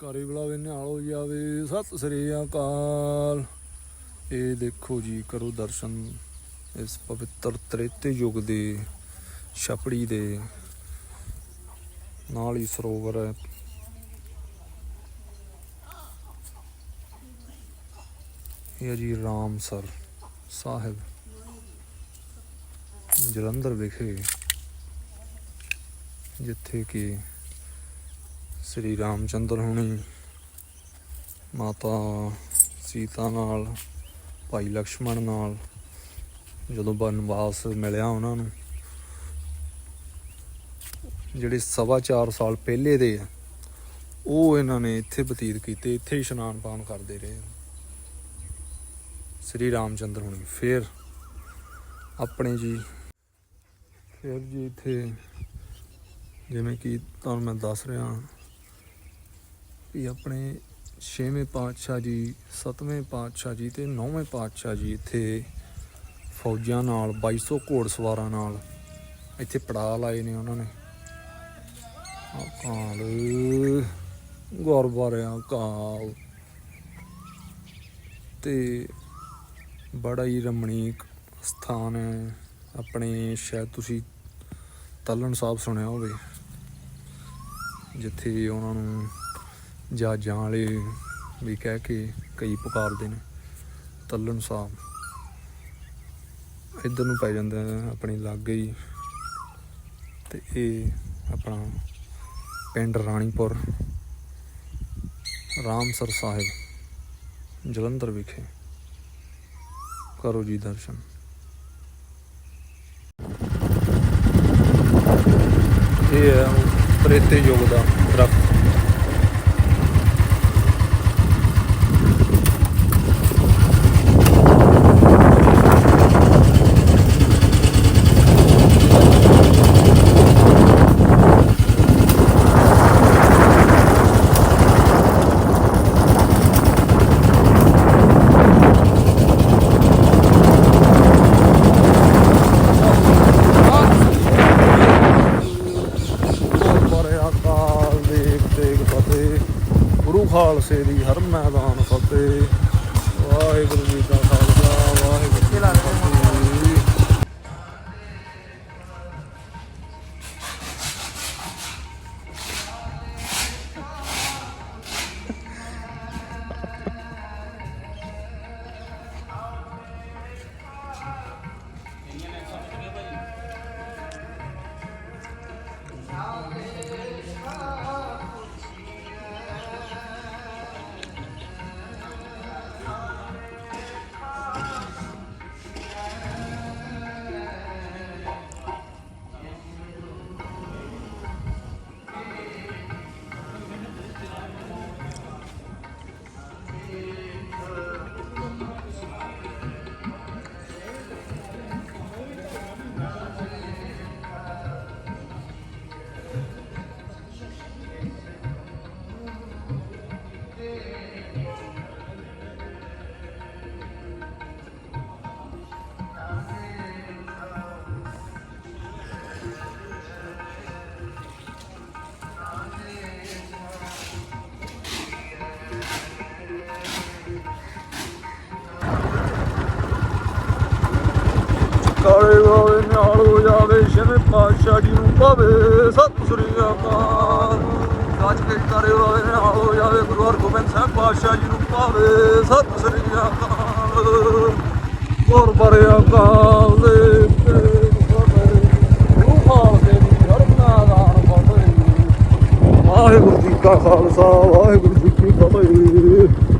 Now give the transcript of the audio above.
ਘਰੇ ਬੁਲਾਵੇ ਨਿਹਾਲ ਹੋ। ਜਾਵੇ ਸਤਿ ਸ੍ਰੀ ਅਕਾਲ। ਇਹ ਦੇਖੋ ਜੀ, ਕਰੋ ਦਰਸ਼ਨ ਇਸ ਪਵਿੱਤਰ ਤ੍ਰੇਤੇ ਯੁੱਗ ਦੇ, ਛਪੜੀ ਦੇ ਨਾਲ ਹੀ ਸਰੋਵਰ ਹੈ। ਇਹ ਹੈ ਜੀ ਰਾਮਸਰ ਸਾਹਿਬ, ਜਲੰਧਰ ਵਿਖੇ, ਜਿੱਥੇ ਕਿ ਸ੍ਰੀ ਰਾਮਚੰਦਰ ਹੁਣੀ, ਮਾਤਾ ਸੀਤਾ ਨਾਲ, ਭਾਈ ਲਕਸ਼ਮਣ ਨਾਲ, ਜਦੋਂ ਬਨਵਾਸ ਮਿਲਿਆ ਉਹਨਾਂ ਨੂੰ। ਜਿਹੜੇ ਸਵਾ ਚਾਰ ਸਾਲ ਪਹਿਲੇ ਦੇ ਆ, ਉਹ ਇਹਨਾਂ ਨੇ ਇੱਥੇ ਬਤੀਤ ਕੀਤੇ, ਇੱਥੇ ਹੀ ਇਸ਼ਨਾਨ ਪਾਣ ਕਰਦੇ ਰਹੇ। ਸ੍ਰੀ ਰਾਮਚੰਦਰ ਹੁਣੀ ਫਿਰ ਆਪਣੇ ਜੀ, ਫਿਰ ਜੀ ਇੱਥੇ, ਜਿਵੇਂ ਕਿ ਤੁਹਾਨੂੰ ਮੈਂ ਦੱਸ ਰਿਹਾ ਵੀ ਆਪਣੇ ਛੇਵੇਂ ਪਾਤਸ਼ਾਹ ਜੀ, ਸੱਤਵੇਂ ਪਾਤਸ਼ਾਹ ਜੀ ਤੇ ਨੌਵੇਂ ਪਾਤਸ਼ਾਹ ਜੀ ਇੱਥੇ ਫੌਜਾਂ ਨਾਲ 2200 ਘੋੜਸਵਾਰਾਂ ਨਾਲ ਇੱਥੇ ਪੜਾਅ ਲਾਏ ਨੇ ਉਹਨਾਂ ਨੇ। ਅਕਾਲ ਗੁਰਬਾਰਿਆ ਕਾਲ ਤੇ ਬੜਾ ਹੀ ਰਮਣੀਕ ਸਥਾਨ ਹੈ। ਆਪਣੇ ਸ਼ਾਇਦ ਤੁਸੀਂ ਤਲਣ ਸਾਹਿਬ ਸੁਣਿਆ ਹੋਵੇ, ਜਿੱਥੇ ਉਹਨਾਂ ਨੂੰ ਜਹਾਜ਼ਾਂ ਵਾਲੇ ਵੀ ਕਹਿ ਕੇ ਕਈ ਪੁਕਾਰਦੇ ਨੇ, ਤੱਲਣ ਸਾਹਿਬ ਇੱਧਰ ਨੂੰ ਪੈ ਜਾਂਦਾ ਆਪਣੇ ਲਾਗੇ ਹੀ ਤੇ ਇਹ ਆਪਣਾ ਪਿੰਡ ਰਾਣੀਪੁਰ, ਰਾਮਸਰ ਸਾਹਿਬ, ਜਲੰਧਰ ਵਿਖੇ। ਕਰੋ ਜੀ ਦਰਸ਼ਨ। ਇਹ ਹੈ ਉਹ ਯੁੱਗ ਦਾ ਦਰਖਤ ਬਰੇ ਅਕਾਲ ਦੇਖ ਦੇਖ ਫਤਿਹ ਗੁਰੂ ਖਾਲਸੇ ਦੀ ਹਰ ਮੈਦਾਨ ਫਤਿਹ। ਵਾਹਿਗੁਰੂ ਜੀ ਕਾ ਖਾਲਸਾ ਵਾਹਿਗੁਰੂ ਜੀ ਕੀ ਫਤਿਹ। ਕਾਲੇ ਵਾਲੇ ਨਾਲ ਹੋ ਜਾਵੇ ਛੇਵੇਂ ਪਾਤਸ਼ਾਹ ਜੀ ਨੂੰ ਪਾਵੇ ਸਤਿ ਸ੍ਰੀ ਅਕਾਲ। ਗੱਜ ਕੇ ਕਾਲੇ ਵਾਲੇ ਨਾਲ ਹੋ ਜਾਵੇ, ਗੁਰੂ ਹਰਗੋਬਿੰਦ ਸਾਹਿਬ ਪਾਤਸ਼ਾਹ ਜੀ ਨੂੰ ਪਾਵੇ ਸਤਿ ਸ੍ਰੀ ਅਕਾਲ। ਗੁਰ ਬਰੇ ਅਕਾਲ ਦੇ ਵਾਹਿਗੁਰੂ ਜੀ ਕਾ ਖਾਲਸਾ, ਵਾਹਿਗੁਰੂ ਜੀ ਕੀ ਫਤਿਹ।